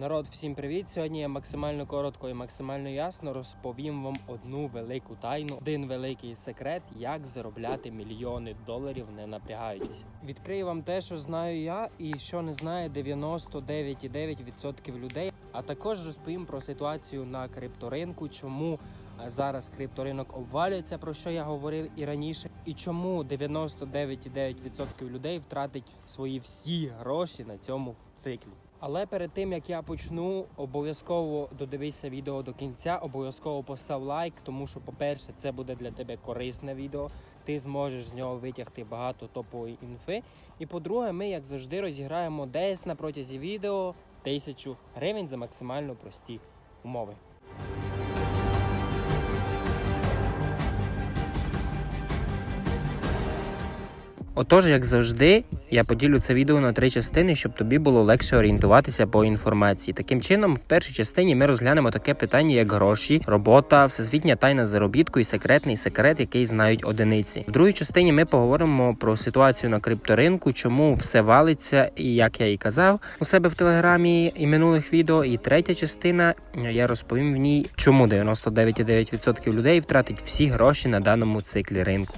Народ, всім привіт! Сьогодні я максимально коротко і максимально ясно розповім вам одну велику тайну, один великий секрет, як заробляти мільйони доларів, не напрягаючись. Відкрию вам те, що знаю я, і що не знає 99,9% людей. А також розповім про ситуацію на крипторинку, чому е, зараз крипторинок обвалюється, про що я говорив і раніше, і чому 99,9% людей втратить свої всі гроші на цьому циклі. Але перед тим як я почну, обов'язково додивися відео до кінця, обов'язково постав лайк, тому що, по-перше, це буде для тебе корисне відео. Ти зможеш з нього витягти багато топової інфи. І по-друге, ми, як завжди, розіграємо десь на протязі відео тисячу гривень за максимально прості умови. Отож, як завжди, я поділю це відео на три частини, щоб тобі було легше орієнтуватися по інформації. Таким чином, в першій частині ми розглянемо таке питання, як гроші, робота, всесвітня тайна заробітку і секретний секрет, який знають одиниці. В другій частині ми поговоримо про ситуацію на крипторинку, чому все валиться, і як я і казав у себе в телеграмі і минулих відео. І третя частина я розповім в ній, чому 99,9% людей втратить всі гроші на даному циклі ринку.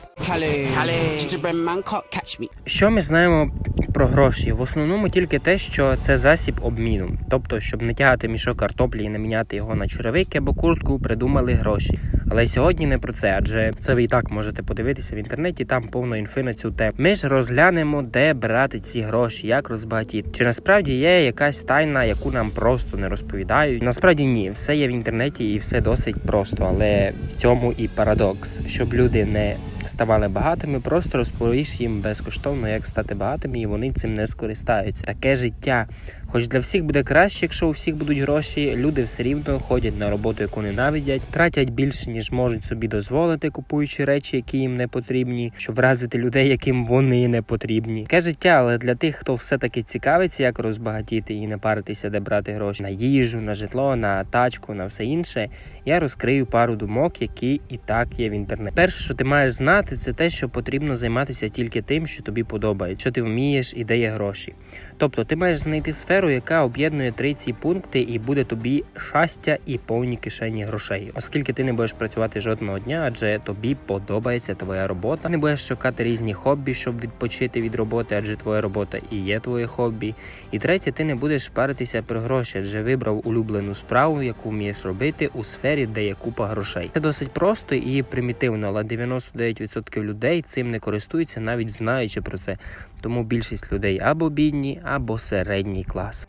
Man can't catch me. Що ми знаємо про гроші? В основному тільки те, що це засіб обміну. Тобто, щоб не тягати мішок картоплі і не міняти його на черевики або куртку, придумали гроші. Але сьогодні не про це, адже це ви і так можете подивитися в інтернеті, там повно інфи на цю тему. Ми ж розглянемо, де брати ці гроші, як розбагатіти. Чи насправді є якась тайна, яку нам просто не розповідають? Насправді ні, все є в інтернеті і все досить просто, але в цьому і парадокс, щоб люди не ставали багатими, просто розповіш їм безкоштовно, як стати багатими, і вони цим не скористаються. Таке життя. Хоч для всіх буде краще, якщо у всіх будуть гроші, люди все рівно ходять на роботу, яку ненавидять, тратять більше, ніж можуть собі дозволити, купуючи речі, які їм не потрібні, щоб вразити людей, яким вони не потрібні. Таке життя, але для тих, хто все таки цікавиться, як розбагатіти і не паритися, де брати гроші на їжу, на житло, на тачку, на все інше. Я розкрию пару думок, які і так є в інтернеті. Перше, що ти маєш знати, це те, що потрібно займатися тільки тим, що тобі подобається, що ти вмієш і де є гроші. Тобто ти маєш знайти сферу, яка об'єднує три ці пункти, і буде тобі щастя і повні кишені грошей, оскільки ти не будеш працювати жодного дня, адже тобі подобається твоя робота. Не будеш шукати різні хобі, щоб відпочити від роботи, адже твоя робота і є твоє хобі. І третє, ти не будеш паритися про гроші, адже вибрав улюблену справу, яку вмієш робити у сфері, де є купа грошей. Це досить просто і примітивно, але 99% людей цим не користуються, навіть знаючи про це. Тому більшість людей або бідні, або середній клас.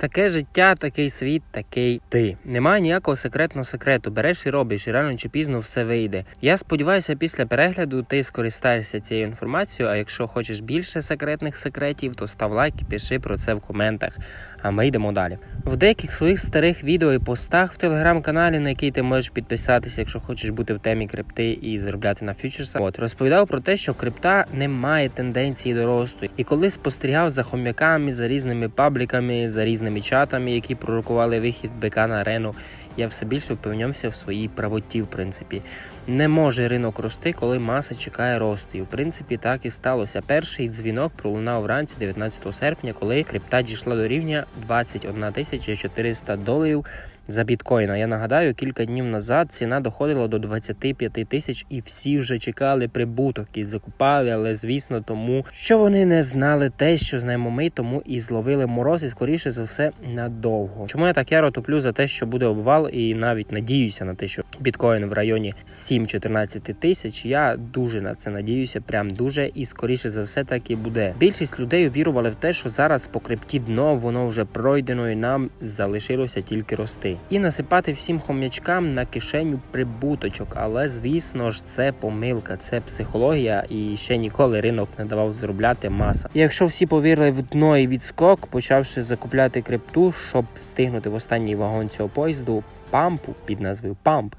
Таке життя, такий світ, такий ти. Немає ніякого секретного секрету. Береш і робиш, і рано чи пізно все вийде. Я сподіваюся, після перегляду ти скористаєшся цією інформацією. А якщо хочеш більше секретних секретів, то став лайк і пиши про це в коментах. А ми йдемо далі. В деяких своїх старих відео і постах в телеграм-каналі, на який ти можеш підписатися, якщо хочеш бути в темі крипти і заробляти на фьючерсах, от розповідав про те, що крипта не має тенденції до росту. І коли спостерігав за хом'яками, за різними пабліками, за різними чатами, які пророкували вихід БК на арену, я все більше впевнявся в своїй правоті, в принципі. Не може ринок рости, коли маса чекає росту. І в принципі так і сталося. Перший дзвінок пролунав вранці 19 серпня, коли крипта дійшла до рівня 21 тисяча 400 доларів за біткоїна. Я нагадаю, кілька днів назад ціна доходила до 25 тисяч, і всі вже чекали прибуток і закупали, але звісно, тому що вони не знали те, що знаємо ми, тому і зловили мороз, і скоріше за все надовго. Чому я так яро топлю за те, що буде обвал, і навіть надіюся на те, що біткоін в районі 7-14 тисяч. Я дуже на це надіюся, прям дуже, і скоріше за все так і буде. Більшість людей увірували в те, що зараз по крипті дно воно вже пройдено, і нам залишилося тільки рости і насипати всім хом'ячкам на кишеню прибуточок. Але звісно ж, це помилка, це психологія, і ще ніколи ринок не давав заробляти маса. Якщо всі повірили в дно і відскок, почавши закупляти крипту, щоб встигнути в останній вагон цього поїзду пампу під назвою Памп.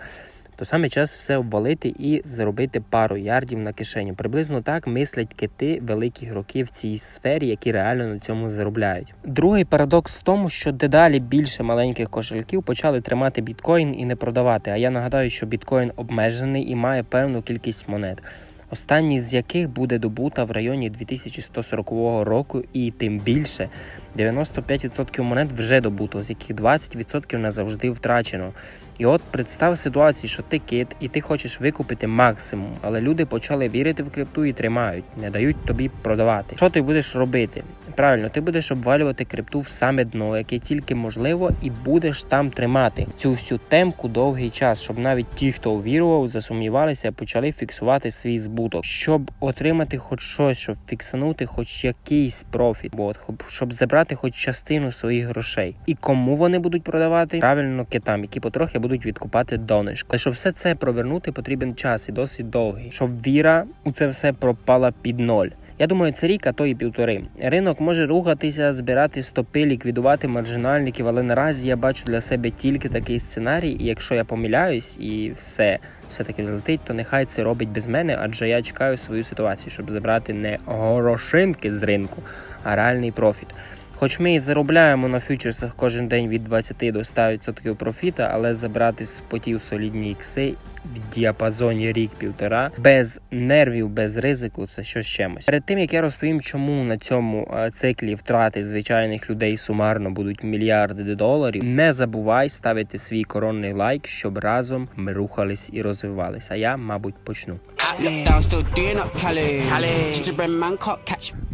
То саме час все обвалити і заробити пару ярдів на кишеню. Приблизно так мислять кити великих років в цій сфері, які реально на цьому заробляють. Другий парадокс в тому, що дедалі більше маленьких кошельків почали тримати біткоін і не продавати. А я нагадаю, що біткоін обмежений і має певну кількість монет. Останній з яких буде добута в районі 2140 року, і тим більше 95% монет вже добуто, з яких 20% назавжди втрачено. І от представ ситуацію, що ти кит, і ти хочеш викупити максимум, але люди почали вірити в крипту і тримають, не дають тобі продавати. Що ти будеш робити? Правильно, ти будеш обвалювати крипту в саме дно, яке тільки можливо, і будеш там тримати цю всю темку довгий час, щоб навіть ті, хто увірував, засумнівалися, почали фіксувати свій збуток, щоб отримати хоч щось, щоб фіксанути хоч якийсь профіт, бо щоб забрати хоч частину своїх грошей. І кому вони будуть продавати? Правильно, китам, які потрохи будуть відкупати донечко. Але щоб все це провернути, потрібен час і досить довгий, щоб віра у це все пропала під ноль. Я думаю, це рік, а то і півтори. Ринок може рухатися, збирати стопи, ліквідувати маржинальників, але наразі я бачу для себе тільки такий сценарій. І якщо я помиляюсь і все все таки взлетить, то нехай це робить без мене, адже я чекаю свою ситуацію, щоб забрати не горошинки з ринку, а реальний профіт. Хоч ми і заробляємо на фьючерсах кожен день від 20 до 100% профіта, але забрати з потів солідні ікси в діапазоні рік-півтора без нервів, без ризику це щось чимось. Перед тим як я розповім, чому на цьому е, циклі втрати звичайних людей сумарно будуть мільярди доларів, не забувай ставити свій коронний лайк, щоб разом ми рухались і розвивались. А я, мабуть, почну.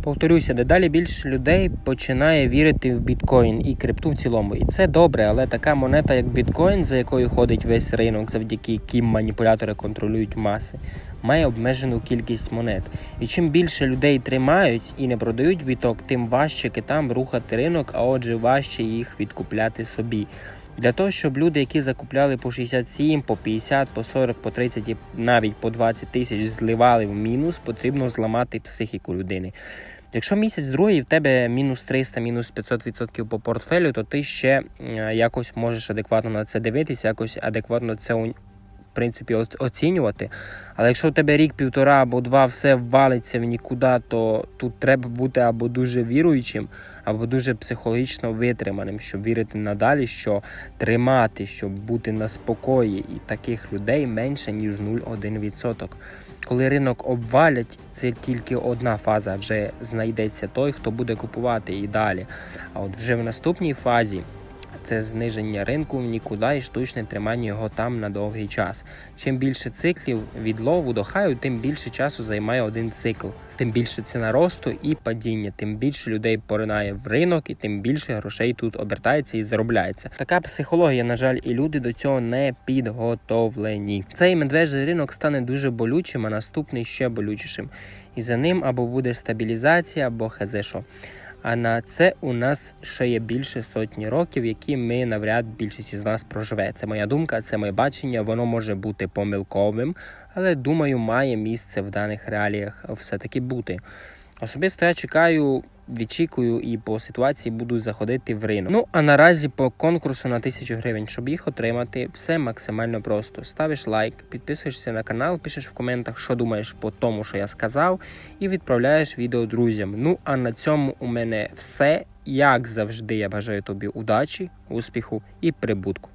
Повторюся, дедалі більше людей починає вірити в біткоін і крипту в цілому. І це добре, але така монета, як біткоін, за якою ходить весь ринок, завдяки яким маніпулятори контролюють маси, має обмежену кількість монет. І чим більше людей тримають і не продають біток, тим важче китам рухати ринок, а отже, важче їх відкупляти собі. Для того, щоб люди, які закупляли по 67, по 50, по 40, по 30 і навіть по 20 тисяч зливали в мінус, потрібно зламати психіку людини. Якщо місяць другий в тебе мінус 300, мінус 500% по портфелю, то ти ще е, якось можеш адекватно на це дивитися, якось адекватно це принципі оцінювати. Але якщо в тебе рік, півтора або два все валиться в нікуди, то тут треба бути або дуже віруючим, або дуже психологічно витриманим, щоб вірити надалі, що тримати, щоб бути на спокої, і таких людей менше ніж 0,1%. Коли ринок обвалять, це тільки одна фаза, вже знайдеться той, хто буде купувати і далі. А от вже в наступній фазі це зниження ринку в нікуди і штучне тримання його там на довгий час. Чим більше циклів від лову до хаю, тим більше часу займає один цикл. Тим більше ціна росту і падіння, тим більше людей поринає в ринок, і тим більше грошей тут обертається і заробляється. Така психологія, на жаль, і люди до цього не підготовлені. Цей медвежий ринок стане дуже болючим, а наступний ще болючішим. І за ним або буде стабілізація, або хезе що. А на це у нас ще є більше сотні років, які ми навряд більшість із нас проживе. Це моя думка, це моє бачення. Воно може бути помилковим, але думаю, має місце в даних реаліях все-таки бути. Особисто я чекаю, відчікую і по ситуації буду заходити в ринок. Ну а наразі по конкурсу на 1000 гривень, щоб їх отримати, все максимально просто. Ставиш лайк, підписуєшся на канал, пишеш в коментах, що думаєш по тому, що я сказав, і відправляєш відео друзям. Ну а на цьому у мене все. Як завжди, я бажаю тобі удачі, успіху і прибутку.